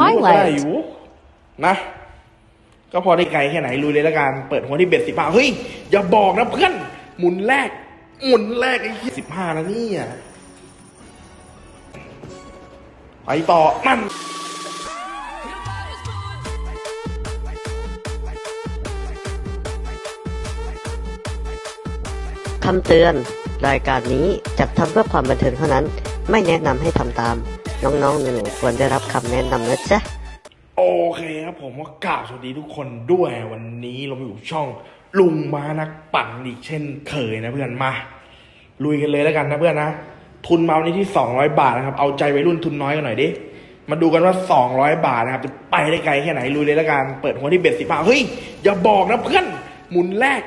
ได้ highlight อยู่นะ ก็พอได้ไกลแค่ไหนลุยเลยละกัน เปิดหัวที่เบ็ดสิบห้าเฮ้ย อย่าบอกนะเพื่อน หมุนแรก หมุนแรกไอ้สิบห้านะเนี่ยไปต่อนั่นคำเตือน รายการนี้จัดทำเพื่อความบันเทิงเท่านั้น ไม่แนะนำให้ทำตาม น้องๆหนูๆควรได้รับคำแนะนำนะจ๊ะ โอเคครับผมก็กล่าวสวัสดีทุกคนด้วยวันนี้เราอยู่ช่องลุงมานักปั่นอีกเช่นเคยนะเพื่อนมา ลุยกันเลยแล้วกันนะเพื่อนนะ ทุนมาวันนี้ที่ 200 บาทนะครับ เอาใจวัยรุ่นทุนน้อยกันหน่อยดิมาดูกันว่า 200 บาทนะครับ จะไปได้ไกลแค่ไหนลุยเลยแล้วกันเปิดหัวที่เบ็ดสิบห้าเฮ้ยอย่าบอกนะเพื่อนหมุนแรก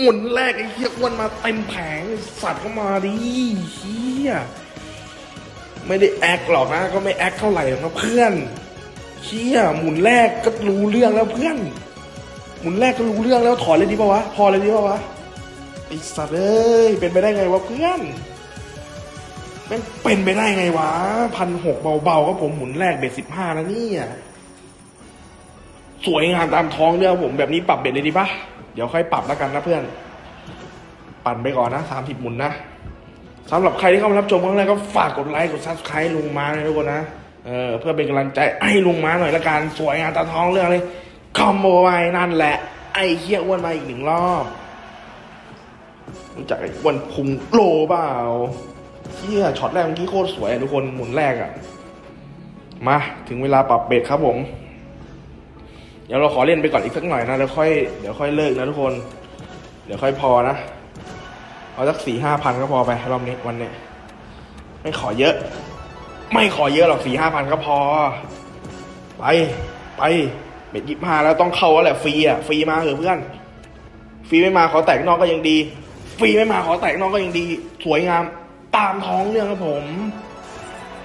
หมุนแรกไอ้เหี้ยอ้วนมาเต็มแผงสัตว์เข้ามาดิเหี้ย ไม่ได้แอคหรอกนะ ก็ไม่แอคเท่าไหร่หรอกนะเพื่อนเชี่ยหมุนแรกก็รู้เรื่องแล้วเพื่อน หมุนแรกก็รู้เรื่องแล้วถอนเลยดีป่าวะ พอเลยดีป่าวะไอสัตว์เอ้ยเป็นไปได้ไงวะเพื่อนแม่งเป็นไปได้ไงวะพันหกเบาๆก็ผมหมุนแรกเบ็ดสิบห้านะเนี่ยสวยงามตามท้องเรื่องผมแบบนี้ปรับเบ็ดเลยดีปะเดี๋ยวค่อยปรับแล้วกันนะเพื่อน ปั่นไปก่อนนะสามสิบหมุนนะ สำหรับใครที่เข้ามารับชมครั้งแรกก็ฝากกดไลค์กดซับสไครต์ลุงมาเลยทุกคนนะเออเพื่อเป็นกำลังใจให้ลุงมาหน่อยละกันสวยงามตาท้องเรื่องเลยคอมโบไว้นั่นแหละ ไอ้เฮี้ยอ้วนมาอีกหนึ่งรอบรู้จักไอ้อ้วนพุงโลเปล่าเฮี้ยช็อตแรกเมื่อกี้โคตรสวยทุกคนหมุนแรกอะมาถึงเวลาปรับเบรกครับผม เดี๋ยวเราขอเล่นไปก่อนอีกสักหน่อยนะเดี๋ยวค่อยเดี๋ยวค่อยเลิกนะทุกคน เดี๋ยวค่อยพอนะ เอาสักสี่ห้าพันก็พอไปรอบนี้วันนี้ ไม่ขอเยอะ ไม่ขอเยอะหรอกสี่ห้าพันก็พอ ไปไปเบ็ดยี่ห้าแล้วต้องเข้าแล้วแหละฟรีอะฟรีมาเถอะเพื่อนฟรีไม่มาขอแตกนอกก็ยังดีฟรีไม่มาขอแตกนอกก็ยังดี สวยงาม ตามท้องเรื่องครับผม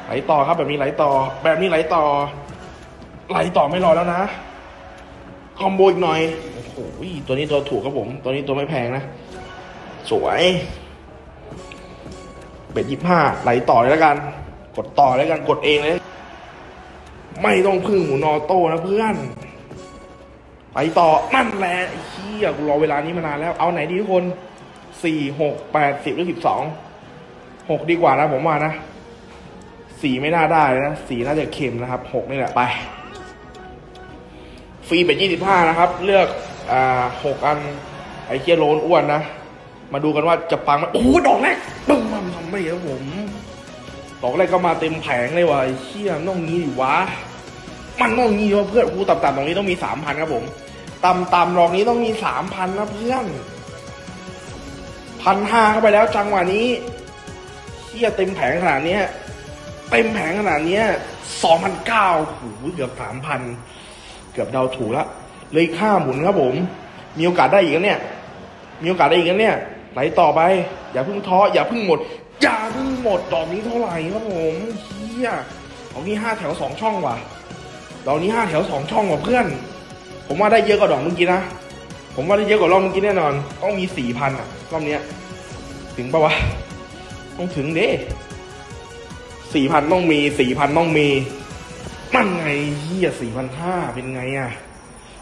ไหลต่อครับแบบนี้ไหลต่อ แบบนี้ไหลต่อ ไหลต่อไม่รอแล้วนะคอมโบอีกหน่อยโอ้โหตัวนี้ตัวถูกครับผม ตัวนี้ตัวไม่แพงนะ สวยเบ็ดยี่ห้าไหลต่อเลยแล้วกัน กดต่อเลยกันกดเองเลย ไม่ต้องพึ่งหมูนอโต้นะเพื่อนไปต่อนั่นแหละไอ้เหี้ยกูรอเวลานี้มานานแล้ว เอาไหนดีทุกคนสี่หกแปดสิบหรือสิบสองหกดีกว่านะผมว่านะสี่ไม่น่าได้นะสี่น่าจะเค็มนะครับหกนี่แหละไป ฟรีเป็นยี่สิบห้านะครับ เลือกอ่าหกอัน ไอ้เคียโลนอ้วนนะ มาดูกันว่าจะปังไหมโอ้โหดอกแรกปึ้งมันทำไม่ครับผมดอกแรกก็มาเต็มแผงเลยว่ะเชี่ยน้องงี้ดิวะมันน้องงี้วะเพื่อนกูต่ำๆตรงนี้ต้องมีสามพันครับผมต่ำๆรองนี้ต้องมีสามพันนะเพื่อนพันห้าเข้าไปแล้วจังหวะนี้เชี่ยเต็มแผงขนาดนี้เต็มแผงขนาดนี้สองพันเก้าโอ้โหเกือบสามพันเกือบเดาถูกละเลยค่าหมุนครับผม มีโอกาสได้อีกแล้วเนี่ย มีโอกาสได้อีกแล้วเนี่ย ไหลต่อไป อย่าเพิ่งท้ออย่าเพิ่งหมด อย่าเพิ่งหมดดอกนี้เท่าไหร่ครับผมเฮียดอกนี้ห้าแถวสองช่องว่ะดอกนี้ห้าแถวสองช่องว่ะเพื่อน ผมว่าได้เยอะกว่าดอกเมื่อกี้นะผมว่าได้เยอะกว่ารอบเมื่อกี้แน่นอน ต้องมีสี่พันอะรอบเนี้ย ถึงปะวะต้องถึงเด้สี่พันต้องมีสี่พันต้องมีมันไงเฮียสี่พันห้าเป็นไงอะ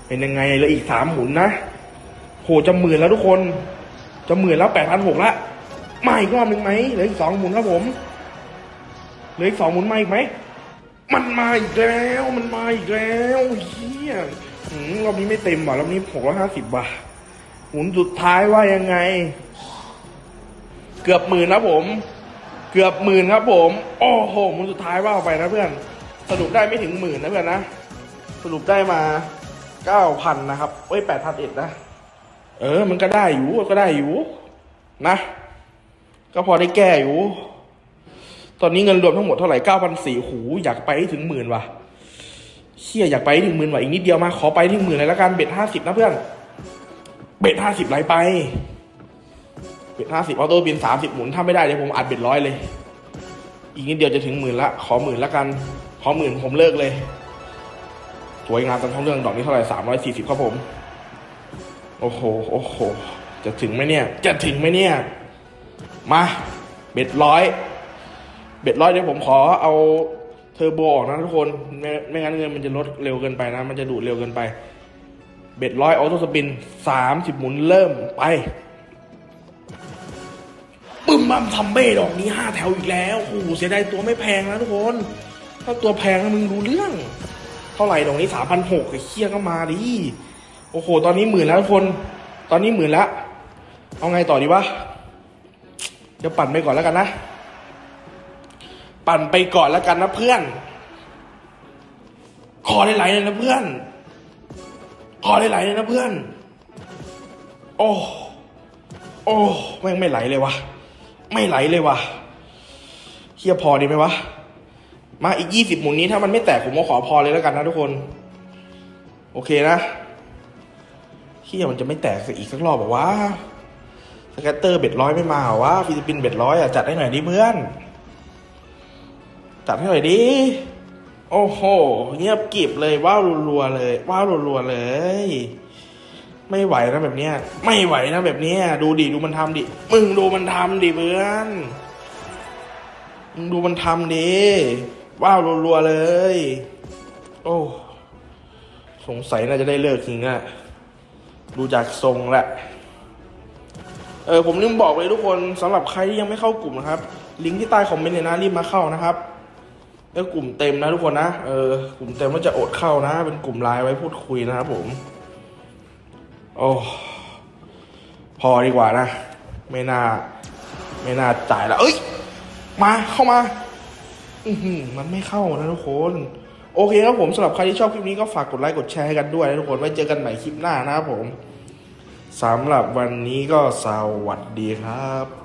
เป็นยังไงเหลืออีกสามหมุนนะโหจะหมื่นแล้วทุกคน จะหมื่นแล้วแปดพันหกละมาอีกรอบหนึ่งไหมเหลืออีกสองหมุนครับผมเหลืออีกสองหมุนมาอีกไหมมันมาอีกแล้วมันมาอีกแล้วเฮียรอบนี้ไม่เต็มว่ะรอบนี้หกร้อยห้าสิบว่ะหมุนสุดท้ายว่ายังไง เกือบหมื่นนะผม เกือบหมื่นครับผมโอ้โหหมุนสุดท้ายว่าไปนะเพื่อน สรุปได้ไม่ถึงหมื่นนะเพื่อนนะ สรุปได้มาเก้าพันนะครับเอ้ยแปดพันเอ็ดนะ เออ มันก็ได้อยู่ก็ได้อยู่ นะ ก็พอได้แก้อยู่ ตอนนี้เงินรวมทั้งหมดเท่าไหร่เก้าพันสี่หู อยากไปถึงหมื่นว่ะเชี่ยอยากไปถึงหมื่นว่ะอีกนิดเดียวมา ขอไปถึงหมื่นเลยละกันเบ็ดห้าสิบนะเพื่อน เบ็ดห้าสิบไหลไป เบ็ดห้าสิบเอาตัวบินสามสิบหมุนถ้าไม่ได้เดี๋ยวผมอัดเบ็ดร้อยเลย อีกนิดเดียวจะถึงหมื่นละ ขอหมื่นละกันขอหมื่นผมเลิกเลยสวยงามตามท้องเรื่องดอกนี้เท่าไหร่สามร้อยสี่สิบครับผม โอ้โห โอ้โห จะถึงไหมเนี่ย จะถึงไหมเนี่ย มา เบ็ดร้อย เบ็ดร้อยเดี๋ยวผมขอเอาเทอร์โบออกนะทุกคน ไม่ไม่งั้นเงินมันจะลดเร็วเกินไปนะ มันจะดูดเร็วเกินไป เบ็ดร้อยออโต้สปินสามสิบหมุนเริ่มไป ปึ้มบัมซัมเบ้ดอกนี้ห้าแถวอีกแล้วโอ้โหเสียดายตัวไม่แพงนะทุกคน ถ้าตัวแพงนะมึงรู้เรื่อง เท่าไหร่ดอกนี้สามพันหกไอ้เคี้ยก็มาดิ โอ้โห ตอนนี้หมื่นแล้วทุกคน ตอนนี้หมื่นแล้วเอาไงต่อดีวะเดี๋ยวปั่นไปก่อนแล้วกันนะ ปั่นไปก่อนแล้วกันนะเพื่อน ขอได้ไหลเลยนะเพื่อน ขอได้ไหลเลยนะเพื่อน โอ้ โอ้แม่งไม่ไหลเลยวะ ไม่ไหลเลยวะเฮียพอดีไหมวะ มาอีกยี่สิบหมุนนี้ถ้ามันไม่แตกผมก็ขอพอเลยแล้วกันนะทุกคน โอเคนะ เฮียมันจะไม่แตกอีกสักรอบบอกว่าสแกตเตอร์เบ็ดร้อยไม่มาเหรอวะฟิลิปปินส์เบ็ดร้อยอะจัดให้หน่อยดิเพื่อน จัดให้หน่อยดิโอ้โห เงียบกริบเลยว้าวรัวๆเลย ว้าวรัวๆเลย ไม่ไหวนะแบบเนี้ย ไม่ไหวนะแบบเนี้ย ดูดิดูมันทำดิมึงดูมันทำดิเพื่อนมึงดูมันทำดิว้าวรัวๆเลย โอ้สงสัยน่าจะได้เลิกจริงอะ ดูจากทรงแหละ เออผมลืมบอกเลยทุกคนสำหรับใครที่ยังไม่เข้ากลุ่มนะครับ ลิงก์ที่ใต้คอมเมนต์เลยนะรีบมาเข้านะครับแล้วกลุ่มเต็มนะทุกคนนะ เออกลุ่มเต็มก็จะอดเข้านะ เป็นกลุ่มไลน์ไว้พูดคุยนะครับผม โอ้พอดีกว่านะ ไม่น่า ไม่น่าจ่ายแล้ว เอ้ย มาเข้ามา อืมันไม่เข้านะทุกคน โอเคครับผมสำหรับใครที่ชอบคลิปนี้ก็ฝากกดไลค์กดแชร์ให้กันด้วยนะทุกคนไว้เจอกันใหม่คลิปหน้านะครับผมสำหรับวันนี้ก็สวัสดีครับ